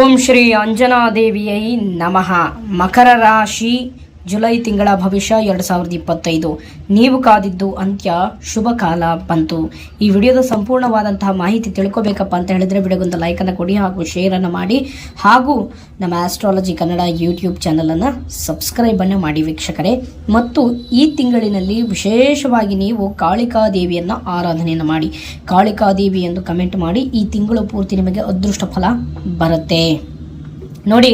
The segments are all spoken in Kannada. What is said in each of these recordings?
ஓம் ஸ்ரீ அஞ்சனாதேவியை நமகா மகர ராசி ಜುಲೈ ತಿಂಗಳ ಭವಿಷ್ಯ ಎರಡು ಸಾವಿರದ ಇಪ್ಪತ್ತೈದು. ನೀವು ಕಾದಿದ್ದು ಅಂತ್ಯ. ಶುಭ ಕಾಲ ಬಂತು. ಈ ವಿಡಿಯೋದ ಸಂಪೂರ್ಣವಾದಂತಹ ಮಾಹಿತಿ ತಿಳ್ಕೊಬೇಕಪ್ಪ ಅಂತ ಹೇಳಿದ್ರೆ ವಿಡಿಯೋಗೊಂದು ಲೈಕನ್ನು ಕೊಡಿ ಹಾಗೂ ಶೇರನ್ನು ಮಾಡಿ. ಹಾಗೂ ನಮ್ಮ ಆಸ್ಟ್ರಾಲಜಿ ಕನ್ನಡ ಯೂಟ್ಯೂಬ್ ಚಾನಲನ್ನು ಸಬ್ಸ್ಕ್ರೈಬನ್ನು ಮಾಡಿ ವೀಕ್ಷಕರೇ. ಮತ್ತು ಈ ತಿಂಗಳಿನಲ್ಲಿ ವಿಶೇಷವಾಗಿ ನೀವು ಕಾಳಿಕಾ ದೇವಿಯನ್ನು ಆರಾಧನೆಯನ್ನು ಮಾಡಿ. ಕಾಳಿಕಾ ದೇವಿ ಎಂದು ಕಮೆಂಟ್ ಮಾಡಿ. ಈ ತಿಂಗಳು ಪೂರ್ತಿ ನಿಮಗೆ ಅದೃಷ್ಟ ಫಲ ಬರುತ್ತೆ. ನೋಡಿ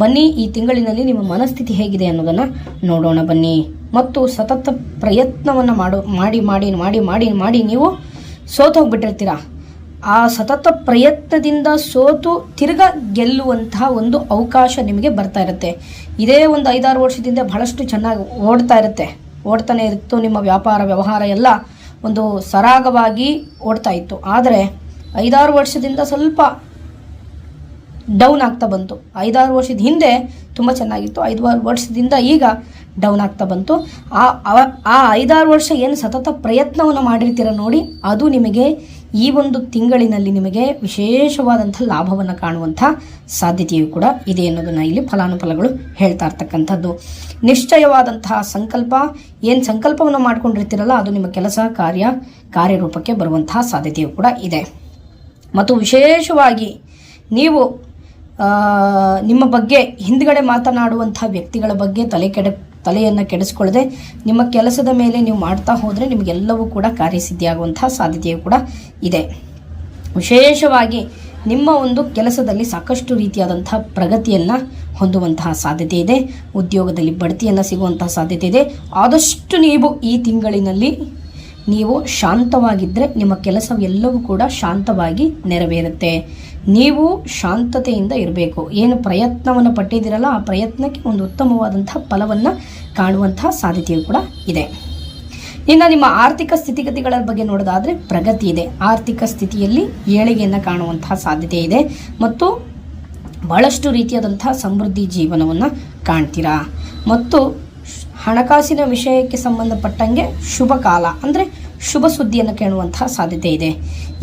ಬನ್ನಿ, ಈ ತಿಂಗಳಿನಲ್ಲಿ ನಿಮ್ಮ ಮನಸ್ಥಿತಿ ಹೇಗಿದೆ ಅನ್ನೋದನ್ನು ನೋಡೋಣ ಬನ್ನಿ. ಮತ್ತು ಸತತ ಪ್ರಯತ್ನವನ್ನು ಮಾಡೋ, ಮಾಡಿ ಮಾಡಿ ಮಾಡಿ ಮಾಡಿ ಮಾಡಿ ನೀವು ಸೋತೋಗ್ಬಿಟ್ಟಿರ್ತೀರ ಆ ಸತತ ಪ್ರಯತ್ನದಿಂದ ಸೋತು ತಿರ್ಗ ಗೆಲ್ಲುವಂತಹ ಒಂದು ಅವಕಾಶ ನಿಮಗೆ ಬರ್ತಾ ಇರುತ್ತೆ. ಇದೇ ಒಂದು ಐದಾರು ವರ್ಷದಿಂದ ಬಹಳಷ್ಟು ಚೆನ್ನಾಗಿ ಓಡ್ತಾ ಇರುತ್ತೆ. ಓಡ್ತಾನೆ ಇತ್ತು ನಿಮ್ಮ ವ್ಯಾಪಾರ, ವ್ಯವಹಾರ ಎಲ್ಲ ಒಂದು ಸರಾಗವಾಗಿ ಓಡ್ತಾ ಇತ್ತು. ಆದರೆ ಐದಾರು ವರ್ಷದಿಂದ ಸ್ವಲ್ಪ ಡೌನ್ ಆಗ್ತಾ ಬಂತು. ಐದಾರು ವರ್ಷದ ಹಿಂದೆ ತುಂಬ ಚೆನ್ನಾಗಿತ್ತು. ಐದಾರು ವರ್ಷದಿಂದ ಈಗ ಡೌನ್ ಆಗ್ತಾ ಬಂತು. ಆ ಆ ಐದಾರು ವರ್ಷ ಏನು ಸತತ ಪ್ರಯತ್ನವನ್ನು ಮಾಡಿರ್ತೀರ ನೋಡಿ, ಅದು ನಿಮಗೆ ಈ ಒಂದು ತಿಂಗಳಿನಲ್ಲಿ ನಿಮಗೆ ವಿಶೇಷವಾದಂಥ ಲಾಭವನ್ನು ಕಾಣುವಂಥ ಸಾಧ್ಯತೆಯು ಕೂಡ ಇದೆ ಅನ್ನೋದನ್ನು ಇಲ್ಲಿ ಫಲಾನುಫಲಗಳು ಹೇಳ್ತಾ ಇರ್ತಕ್ಕಂಥದ್ದು. ನಿಶ್ಚಯವಾದಂತಹ ಸಂಕಲ್ಪ, ಏನು ಸಂಕಲ್ಪವನ್ನು ಮಾಡಿಕೊಂಡಿರ್ತೀರಲ್ಲ, ಅದು ನಿಮ್ಮ ಕೆಲಸ, ಕಾರ್ಯ, ಕಾರ್ಯರೂಪಕ್ಕೆ ಬರುವಂತಹ ಸಾಧ್ಯತೆಯು ಕೂಡ ಇದೆ. ಮತ್ತು ವಿಶೇಷವಾಗಿ ನೀವು ನಿಮ್ಮ ಬಗ್ಗೆ ಹಿಂದ್ಗಡೆ ಮಾತನಾಡುವಂಥ ವ್ಯಕ್ತಿಗಳ ಬಗ್ಗೆ ತಲೆ ಕೆಡ, ತಲೆಯನ್ನು ಕೆಡಿಸ್ಕೊಳ್ಳದೆ ನಿಮ್ಮ ಕೆಲಸದ ಮೇಲೆ ನೀವು ಮಾಡ್ತಾ ಹೋದರೆ ನಿಮಗೆಲ್ಲವೂ ಕೂಡ ಕಾರ್ಯಸಿದ್ಧಿಯಾಗುವಂಥ ಸಾಧ್ಯತೆಯು ಕೂಡ ಇದೆ. ವಿಶೇಷವಾಗಿ ನಿಮ್ಮ ಒಂದು ಕೆಲಸದಲ್ಲಿ ಸಾಕಷ್ಟು ರೀತಿಯಾದಂಥ ಪ್ರಗತಿಯನ್ನು ಹೊಂದುವಂತಹ ಸಾಧ್ಯತೆ ಇದೆ. ಉದ್ಯೋಗದಲ್ಲಿ ಬಡ್ತಿಯನ್ನು ಸಿಗುವಂತಹ ಸಾಧ್ಯತೆ ಇದೆ. ಆದಷ್ಟು ನೀವು ಈ ತಿಂಗಳಿನಲ್ಲಿ ನೀವು ಶಾಂತವಾಗಿದ್ದರೆ ನಿಮ್ಮ ಕೆಲಸವೆಲ್ಲವೂ ಕೂಡ ಶಾಂತವಾಗಿ ನೆರವೇರುತ್ತೆ. ನೀವು ಶಾಂತತೆಯಿಂದ ಇರಬೇಕು. ಏನು ಪ್ರಯತ್ನವನ್ನು ಪಟ್ಟಿದ್ದೀರಲ್ಲ, ಆ ಪ್ರಯತ್ನಕ್ಕೆ ಒಂದು ಉತ್ತಮವಾದಂತಹ ಫಲವನ್ನು ಕಾಣುವಂತಹ ಸಾಧ್ಯತೆಯು ಕೂಡ ಇದೆ. ಇನ್ನು ನಿಮ್ಮ ಆರ್ಥಿಕ ಸ್ಥಿತಿಗತಿಗಳ ಬಗ್ಗೆ ನೋಡೋದಾದರೆ ಪ್ರಗತಿ ಇದೆ. ಆರ್ಥಿಕ ಸ್ಥಿತಿಯಲ್ಲಿ ಏಳಿಗೆಯನ್ನು ಕಾಣುವಂತಹ ಸಾಧ್ಯತೆ ಇದೆ ಮತ್ತು ಬಹಳಷ್ಟು ರೀತಿಯಾದಂತಹ ಸಮೃದ್ಧಿ ಜೀವನವನ್ನು ಕಾಣ್ತೀರಾ. ಮತ್ತು ಹಣಕಾಸಿನ ವಿಷಯಕ್ಕೆ ಸಂಬಂಧಪಟ್ಟಂಗೆ ಶುಭ ಕಾಲ, ಅಂದರೆ ಶುಭ ಸುದ್ದಿಯನ್ನು ಕೇಳುವಂತಹ ಸಾಧ್ಯತೆ ಇದೆ.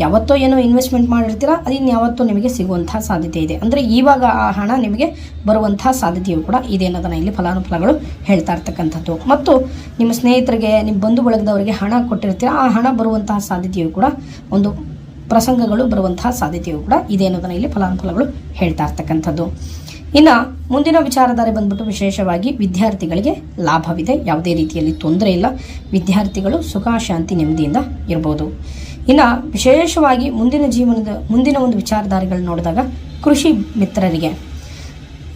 ಯಾವತ್ತೋ ಏನೋ ಇನ್ವೆಸ್ಟ್ಮೆಂಟ್ ಮಾಡಿರ್ತೀರಾ ಅದನ್ನು ಯಾವತ್ತೋ ನಿಮಗೆ ಸಿಗುವಂತಹ ಸಾಧ್ಯತೆ ಇದೆ. ಅಂದರೆ ಇವಾಗ ಆ ಹಣ ನಿಮಗೆ ಬರುವಂತಹ ಸಾಧ್ಯತೆಯು ಕೂಡ ಇದೆ ಅನ್ನೋದನ್ನು ಇಲ್ಲಿ ಫಲಾನುಫಲಗಳು ಹೇಳ್ತಾ ಇರ್ತಕ್ಕಂಥದ್ದು. ಮತ್ತು ನಿಮ್ಮ ಸ್ನೇಹಿತರಿಗೆ, ನಿಮ್ಮ ಬಂಧು ಬಳಗದವರಿಗೆ ಹಣ ಕೊಟ್ಟಿರ್ತೀರ, ಆ ಹಣ ಬರುವಂತಹ ಸಾಧ್ಯತೆಯು ಕೂಡ ಒಂದು ಪ್ರಸಂಗಗಳು ಬರುವಂತಹ ಸಾಧ್ಯತೆಯು ಕೂಡ ಇದೆ ಅನ್ನೋದನ್ನು ಇಲ್ಲಿ ಫಲಾನುಫಲಗಳು ಹೇಳ್ತಾ ಇರ್ತಕ್ಕಂಥದ್ದು. ಇನ್ನು ಮುಂದಿನ ವಿಚಾರಧಾರೆ ಬಂದ್ಬಿಟ್ಟು ವಿಶೇಷವಾಗಿ ವಿದ್ಯಾರ್ಥಿಗಳಿಗೆ ಲಾಭವಿದೆ. ಯಾವುದೇ ರೀತಿಯಲ್ಲಿ ತೊಂದರೆ ಇಲ್ಲ. ವಿದ್ಯಾರ್ಥಿಗಳು ಸುಖ, ಶಾಂತಿ, ನೆಮ್ಮದಿಯಿಂದ ಇರ್ಬೋದು. ಇನ್ನು ವಿಶೇಷವಾಗಿ ಮುಂದಿನ ಜೀವನದ, ಮುಂದಿನ ಒಂದು ವಿಚಾರಧಾರೆಗಳು ನೋಡಿದಾಗ ಕೃಷಿ ಮಿತ್ರರಿಗೆ.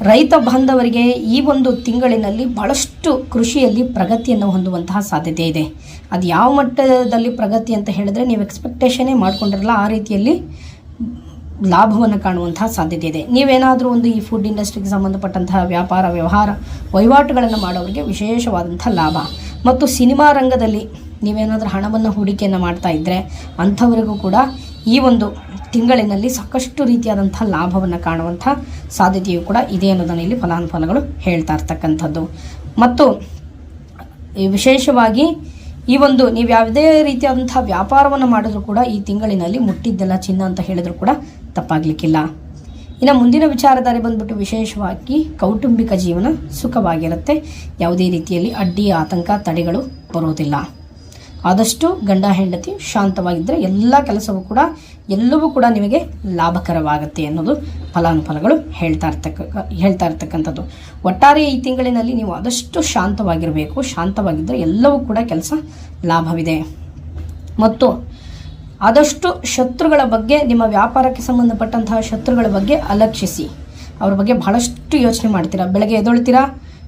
ರೈತ ಬಾಂಧವರಿಗೆ ಈ ಒಂದು ತಿಂಗಳಿನಲ್ಲಿ ಬಹಳಷ್ಟು ಕೃಷಿಯಲ್ಲಿ ಪ್ರಗತಿಯನ್ನು ಹೊಂದುವಂತಹ ಸಾಧ್ಯತೆ ಇದೆ. ಅದು ಯಾವ ಮಟ್ಟದಲ್ಲಿ ಪ್ರಗತಿ ಅಂತ ಹೇಳಿದ್ರೆ ನೀವು ಎಕ್ಸ್ಪೆಕ್ಟೇಷನೇ ಮಾಡ್ಕೊಂಡಿರಲ್ಲ, ಆ ರೀತಿಯಲ್ಲಿ ಲಾಭವನ್ನು ಕಾಣುವಂತಹ ಸಾಧ್ಯತೆ ಇದೆ. ನೀವೇನಾದರೂ ಒಂದು ಈ ಫುಡ್ ಇಂಡಸ್ಟ್ರಿಗೆ ಸಂಬಂಧಪಟ್ಟಂತಹ ವ್ಯಾಪಾರ, ವ್ಯವಹಾರ ವಹಿವಾಟುಗಳನ್ನು ಮಾಡೋರಿಗೆ ವಿಶೇಷವಾದಂಥ ಲಾಭ. ಮತ್ತು ಸಿನಿಮಾ ರಂಗದಲ್ಲಿ ನೀವೇನಾದರೂ ಹಣವನ್ನು ಹೂಡಿಕೆಯನ್ನು ಮಾಡ್ತಾ ಇದ್ದರೆ ಅಂಥವರಿಗೂ ಕೂಡ ಈ ಒಂದು ತಿಂಗಳಿನಲ್ಲಿ ಸಾಕಷ್ಟು ರೀತಿಯಾದಂಥ ಲಾಭವನ್ನು ಕಾಣುವಂಥ ಸಾಧ್ಯತೆಯು ಕೂಡ ಇದೆ ಅನ್ನೋದನ್ನು ಇಲ್ಲಿ ಫಲಾನುಫಲಗಳು ಹೇಳ್ತಾ ಇರ್ತಕ್ಕಂಥದ್ದು. ಮತ್ತು ವಿಶೇಷವಾಗಿ ಈ ಒಂದು ನೀವು ಯಾವುದೇ ರೀತಿಯಾದಂಥ ವ್ಯಾಪಾರವನ್ನು ಮಾಡಿದ್ರು ಕೂಡ ಈ ತಿಂಗಳಿನಲ್ಲಿ ಮುಟ್ಟಿದ್ದೆಲ್ಲ ಚಿನ್ನ ಅಂತ ಹೇಳಿದ್ರು ಕೂಡ ತಪ್ಪಾಗಲಿಕ್ಕಿಲ್ಲ. ಇನ್ನು ಮುಂದಿನ ವಿಚಾರಧಾರೆ ಬಂದ್ಬಿಟ್ಟು ವಿಶೇಷವಾಗಿ ಕೌಟುಂಬಿಕ ಜೀವನ ಸುಖವಾಗಿರುತ್ತೆ. ಯಾವುದೇ ರೀತಿಯಲ್ಲಿ ಅಡ್ಡಿ, ಆತಂಕ, ತಡೆಗಳು ಬರುವುದಿಲ್ಲ ಆದಷ್ಟು ಗಂಡ ಹೆಂಡತಿ ಶಾಂತವಾಗಿದ್ದರೆ ಎಲ್ಲ ಕೆಲಸವೂ ಕೂಡ ಎಲ್ಲವೂ ಕೂಡ ನಿಮಗೆ ಲಾಭಕರವಾಗುತ್ತೆ ಅನ್ನೋದು ಫಲಾನುಫಲಗಳು ಹೇಳ್ತಾ ಇರ್ತಕ್ಕ, ಹೇಳ್ತಾ ಇರ್ತಕ್ಕಂಥದ್ದು. ಒಟ್ಟಾರೆ ಈ ತಿಂಗಳಿನಲ್ಲಿ ನೀವು ಆದಷ್ಟು ಶಾಂತವಾಗಿರಬೇಕು ಶಾಂತವಾಗಿದ್ದರೆ ಎಲ್ಲವೂ ಕೂಡ ಕೆಲಸ ಲಾಭವಿದೆ. ಮತ್ತು ಆದಷ್ಟು ಶತ್ರುಗಳ ಬಗ್ಗೆ, ನಿಮ್ಮ ವ್ಯಾಪಾರಕ್ಕೆ ಸಂಬಂಧಪಟ್ಟಂತಹ ಶತ್ರುಗಳ ಬಗ್ಗೆ ಅಲಕ್ಷಿಸಿ, ಅವ್ರ ಬಗ್ಗೆ ಬಹಳಷ್ಟು ಯೋಚನೆ ಮಾಡ್ತೀರಾ? ಬೆಳಗ್ಗೆ ಎದ್ದೊಳ್ತೀರಾ?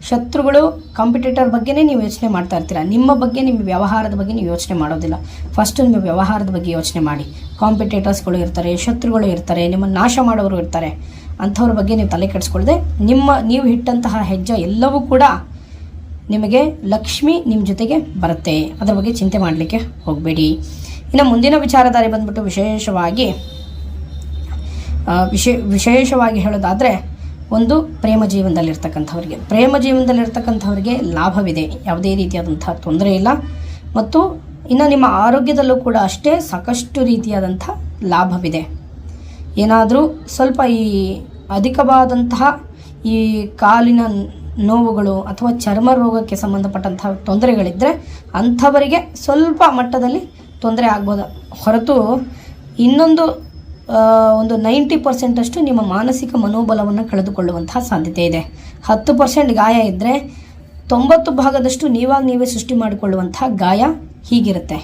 ಶತ್ರುಗಳು ಕಾಂಪಿಟೇಟರ್ ಬಗ್ಗೆನೇ ನೀವು ಯೋಚನೆ ಮಾಡ್ತಾ ಇರ್ತೀರಾ? ನಿಮ್ಮ ಬಗ್ಗೆ, ನಿಮ್ಮ ವ್ಯವಹಾರದ ಬಗ್ಗೆ ನೀವು ಯೋಚನೆ ಮಾಡೋದಿಲ್ಲ. ಫಸ್ಟ್ ನಿಮ್ಮ ವ್ಯವಹಾರದ ಬಗ್ಗೆ ಯೋಚನೆ ಮಾಡಿ. ಕಾಂಪಿಟೇಟರ್ಸ್ಗಳು ಇರ್ತಾರೆ, ಶತ್ರುಗಳು ಇರ್ತಾರೆ, ನಿಮ್ಮನ್ನು ನಾಶ ಮಾಡೋರು ಇರ್ತಾರೆ. ಅಂಥವ್ರ ಬಗ್ಗೆ ನೀವು ತಲೆ ಕೆಡಿಸ್ಕೊಳ್ದೆ, ನಿಮ್ಮ, ನೀವು ಇಟ್ಟಂತಹ ಹೆಜ್ಜೆ ಎಲ್ಲವೂ ಕೂಡ ನಿಮಗೆ ಲಕ್ಷ್ಮಿ ನಿಮ್ಮ ಜೊತೆಗೆ ಬರುತ್ತೆ. ಅದರ ಬಗ್ಗೆ ಚಿಂತೆ ಮಾಡಲಿಕ್ಕೆ ಹೋಗಬೇಡಿ. ಇನ್ನು ಮುಂದಿನ ವಿಚಾರಧಾರೆ ಬಂದ್ಬಿಟ್ಟು ವಿಶೇಷವಾಗಿ ವಿಶೇಷವಾಗಿ ಹೇಳೋದಾದರೆ ಒಂದು ಪ್ರೇಮ ಜೀವನದಲ್ಲಿರ್ತಕ್ಕಂಥವ್ರಿಗೆ. ಪ್ರೇಮ ಜೀವನದಲ್ಲಿರ್ತಕ್ಕಂಥವ್ರಿಗೆ ಲಾಭವಿದೆ. ಯಾವುದೇ ರೀತಿಯಾದಂಥ ತೊಂದರೆ ಇಲ್ಲ. ಮತ್ತು ಇನ್ನು ನಿಮ್ಮ ಆರೋಗ್ಯದಲ್ಲೂ ಕೂಡ ಅಷ್ಟೇ ಸಾಕಷ್ಟು ರೀತಿಯಾದಂಥ ಲಾಭವಿದೆ. ಏನಾದರೂ ಸ್ವಲ್ಪ ಈ ಅಧಿಕವಾದಂತಹ ಈ ಕಾಲಿನ ನೋವುಗಳು ಅಥವಾ ಚರ್ಮ ರೋಗಕ್ಕೆ ಸಂಬಂಧಪಟ್ಟಂತಹ ತೊಂದರೆಗಳಿದ್ದರೆ ಅಂಥವರಿಗೆ ಸ್ವಲ್ಪ ಮಟ್ಟದಲ್ಲಿ ತೊಂದರೆ ಆಗ್ಬೋದು. ಹೊರತು ಇನ್ನೊಂದು ಒಂದು ನೈಂಟಿ ಪರ್ಸೆಂಟಷ್ಟು ನಿಮ್ಮ ಮಾನಸಿಕ ಮನೋಬಲವನ್ನು ಕಳೆದುಕೊಳ್ಳುವಂತಹ ಸಾಧ್ಯತೆ ಇದೆ. ಹತ್ತು ಪರ್ಸೆಂಟ್ ಗಾಯ ಇದ್ದರೆ ತೊಂಬತ್ತು ಭಾಗದಷ್ಟು ನೀವಾಗ ನೀವೇ ಸೃಷ್ಟಿ ಮಾಡಿಕೊಳ್ಳುವಂತಹ ಗಾಯ ಹೀಗಿರುತ್ತೆ.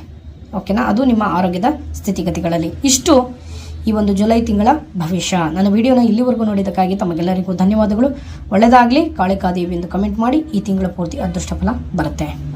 ಓಕೆನಾ? ಅದು ನಿಮ್ಮ ಆರೋಗ್ಯದ ಸ್ಥಿತಿಗತಿಗಳಲ್ಲಿ. ಇಷ್ಟು ಈ ಒಂದು ಜುಲೈ ತಿಂಗಳ ಭವಿಷ್ಯ. ನನ್ನ ವಿಡಿಯೋನ ಇಲ್ಲಿವರೆಗೂ ನೋಡಿದ್ದಕ್ಕಾಗಿ ತಮಗೆಲ್ಲರಿಗೂ ಧನ್ಯವಾದಗಳು. ಒಳ್ಳೆಯದಾಗಲಿ ಕಾಳಿಕಾದೇವಿ ಎಂದು ಕಮೆಂಟ್ ಮಾಡಿ ಈ ತಿಂಗಳ ಪೂರ್ತಿ ಅದೃಷ್ಟ ಫಲ ಬರುತ್ತೆ.